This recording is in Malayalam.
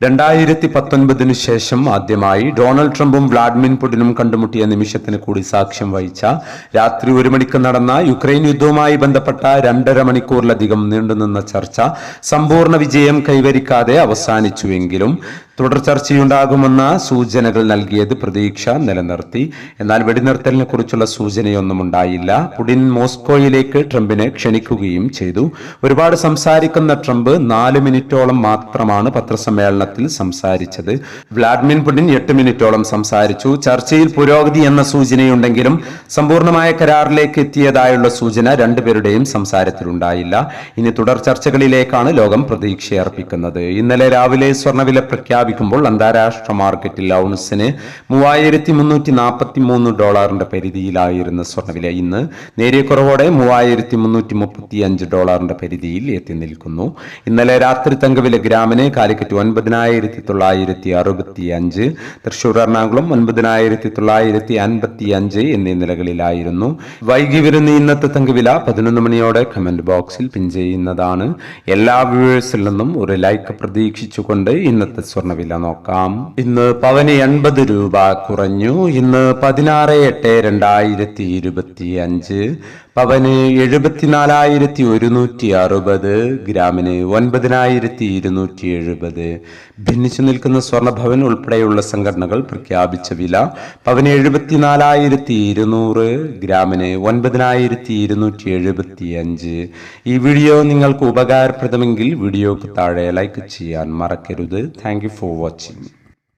രണ്ടായിരത്തി പത്തൊൻപതിനു ശേഷം ആദ്യമായി ഡൊണാൾഡ് ട്രംപും വ്ളാഡിമിർ പുടിനും കണ്ടുമുട്ടിയ നിമിഷത്തിന് കൂടി സാക്ഷ്യം വഹിച്ച രാത്രി ഒരു മണിക്ക് നടന്ന യുക്രൈൻ യുദ്ധവുമായി ബന്ധപ്പെട്ട രണ്ടര മണിക്കൂറിലധികം നീണ്ടുനിന്ന ചർച്ച സമ്പൂർണ വിജയം കൈവരിക്കാതെ അവസാനിച്ചുവെങ്കിലും തുടർ ചർച്ചയുണ്ടാകുമെന്ന സൂചനകൾ നൽകിയത് പ്രതീക്ഷ നിലനിർത്തി. എന്നാൽ വെടിനിർത്തലിനെ കുറിച്ചുള്ള സൂചനയൊന്നും ഉണ്ടായില്ല. പുടിൻ മോസ്കോയിലേക്ക് ട്രംപിനെ ക്ഷണിക്കുകയും ചെയ്തു. ഒരുപാട് സംസാരിക്കുന്ന ട്രംപ് നാല് മിനിറ്റോളം മാത്രമാണ് പത്രസമ്മേളനത്തിൽ സംസാരിച്ചത്. വ്ളാഡിമിർ പുടിൻ എട്ട് മിനിറ്റോളം സംസാരിച്ചു. ചർച്ചയിൽ പുരോഗതി എന്ന സൂചനയുണ്ടെങ്കിലും സമ്പൂർണമായ കരാറിലേക്ക് എത്തിയതായുള്ള സൂചന രണ്ടുപേരുടെയും സംസാരത്തിലുണ്ടായില്ല. ഇനി തുടർ ചർച്ചകളിലേക്കാണ് ലോകം പ്രതീക്ഷയർപ്പിക്കുന്നത്. ഇന്നലെ രാവിലെ സ്വർണവില പ്രഖ്യാപിക്കുമ്പോൾ അന്താരാഷ്ട്ര മാർക്കറ്റിൽ ഔൺസിന് മൂവായിരത്തി മുന്നൂറ്റി നാൽപ്പത്തി മൂന്ന് ഡോളറിന്റെ പരിധിയിലായിരുന്ന സ്വർണവില ഇന്ന് നേരിയ കുറവോടെ മൂവായിരത്തി മുന്നൂറ്റി മുപ്പത്തി അഞ്ച് ഡോളറിന്റെ പരിധിയിൽ എത്തി നിൽക്കുന്നു. ഇന്നലെ രാത്രി തങ്കവില ഗ്രാമിന് കാലിക്കറ്റ് ഒൻപതിനായിരത്തി തൊള്ളായിരത്തി അറുപത്തി അഞ്ച് തൃശൂർ എറണാകുളം ഒൻപതിനായിരത്തി തൊള്ളായിരത്തി അൻപത്തി അഞ്ച് എന്നീ നിലകളിലായിരുന്നു. വൈകി വരുന്ന ഇന്നത്തെ തങ്കവില പതിനൊന്ന് മണിയോടെ കമന്റ് ബോക്സിൽ പിൻ ചെയ്യുന്നതാണ്. എല്ലാ വ്യൂവേഴ്സിൽ നിന്നും ഒരു ലൈക്ക് പ്രതീക്ഷിച്ചുകൊണ്ട് ഇന്നത്തെ സ്വർണവില നോക്കാം. ഇന്ന് പവന് എൺപത് രൂപ കുറഞ്ഞു. ഇന്ന് പതിനാറ് എട്ട് രണ്ടായിരത്തി ഇരുപത്തി അഞ്ച് പവന് എഴുപത്തിനാലായിരത്തി ഒരുന്നൂറ്റി അറുപത് ഗ്രാമിന് ഒൻപതിനായിരത്തി ഇരുന്നൂറ്റി എഴുപത് ഭിന്നിച്ചു നിൽക്കുന്ന സ്വർണഭവൻ ഉൾപ്പെടെയുള്ള സംഘടനകൾ പ്രഖ്യാപിച്ച വില പവന് എഴുപത്തിനാലായിരത്തി ഇരുന്നൂറ് ഗ്രാമിന് ഒൻപതിനായിരത്തി ഇരുന്നൂറ്റി എഴുപത്തി അഞ്ച് ഈ വീഡിയോ നിങ്ങൾക്ക് ഉപകാരപ്രദമെങ്കിൽ വീഡിയോക്ക് താഴെ ലൈക്ക് ചെയ്യാൻ മറക്കരുത്. Thank for watching.